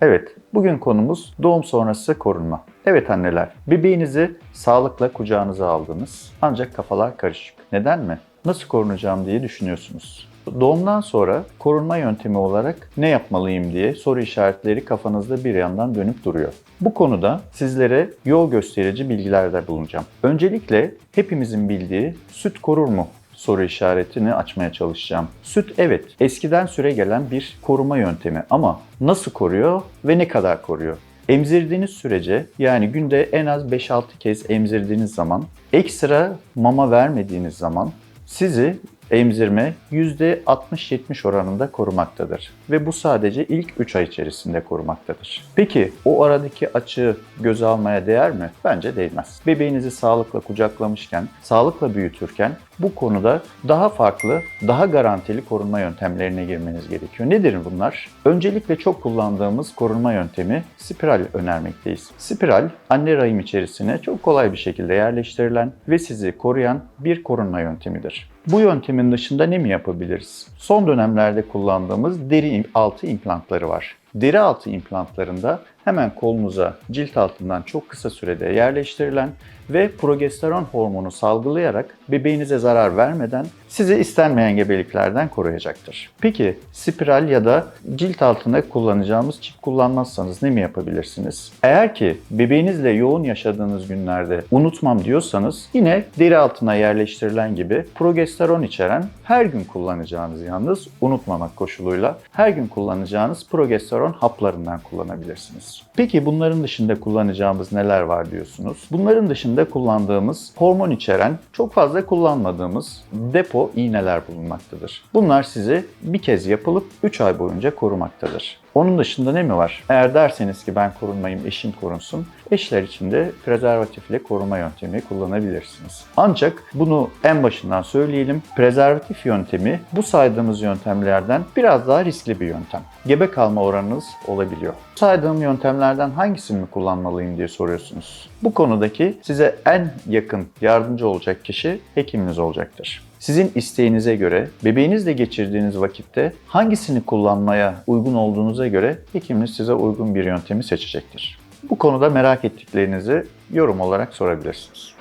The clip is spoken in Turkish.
Evet, bugün konumuz doğum sonrası korunma. Evet anneler, bebeğinizi sağlıkla kucağınıza aldınız. Ancak kafalar karışık. Neden mi? Nasıl korunacağım diye düşünüyorsunuz. Doğumdan sonra korunma yöntemi olarak ne yapmalıyım diye soru işaretleri kafanızda bir yandan dönüp duruyor. Bu konuda sizlere yol gösterici bilgilerde bulunacağım. Öncelikle hepimizin bildiği süt korur mu soru işaretini açmaya çalışacağım. Süt evet eskiden süre gelen bir koruma yöntemi ama nasıl koruyor ve ne kadar koruyor? Emzirdiğiniz sürece yani günde en az 5-6 kez emzirdiğiniz zaman ekstra mama vermediğiniz zaman sizi emzirme %60-70 oranında korumaktadır. Ve bu sadece ilk 3 ay içerisinde korumaktadır. Peki o aradaki açığı göze almaya değer mi? Bence değmez. Bebeğinizi sağlıkla kucaklamışken, sağlıkla büyütürken bu konuda daha farklı, daha garantili korunma yöntemlerine girmeniz gerekiyor. Nedir bunlar? Öncelikle çok kullandığımız korunma yöntemi spiral önermekteyiz. Spiral, anne rahim içerisine çok kolay bir şekilde yerleştirilen ve sizi koruyan bir korunma yöntemidir. Bu yöntemin dışında ne mi yapabiliriz? Son dönemlerde kullandığımız deri altı implantları var. Deri altı implantlarında hemen kolunuza cilt altından çok kısa sürede yerleştirilen ve progesteron hormonu salgılayarak bebeğinize zarar vermeden sizi istenmeyen gebeliklerden koruyacaktır. Peki spiral ya da cilt altında kullanacağımız çip kullanmazsanız ne mi yapabilirsiniz? Eğer ki bebeğinizle yoğun yaşadığınız günlerde unutmam diyorsanız yine deri altına yerleştirilen gibi progesteron içeren her gün kullanacağınız yalnız unutmamak koşuluyla her gün kullanacağınız progesteron haplarından kullanabilirsiniz. Peki bunların dışında kullanacağımız neler var diyorsunuz? Bunların dışında kullandığımız hormon içeren çok fazla kullanmadığımız depo iğneler bulunmaktadır. Bunlar sizi bir kez yapılıp 3 ay boyunca korumaktadır. Onun dışında ne mi var? Eğer derseniz ki ben korunmayayım, eşim korunsun, eşler için de prezervatifle koruma yöntemi kullanabilirsiniz. Ancak bunu en başından söyleyelim, prezervatif yöntemi bu saydığımız yöntemlerden biraz daha riskli bir yöntem. Gebe kalma oranınız olabiliyor. Saydığım yöntemlerden hangisini mi kullanmalıyım diye soruyorsunuz. Bu konudaki size en yakın yardımcı olacak kişi hekiminiz olacaktır. Sizin isteğinize göre, bebeğinizle geçirdiğiniz vakitte hangisini kullanmaya uygun olduğunuza göre hekiminiz size uygun bir yöntemi seçecektir. Bu konuda merak ettiklerinizi yorum olarak sorabilirsiniz.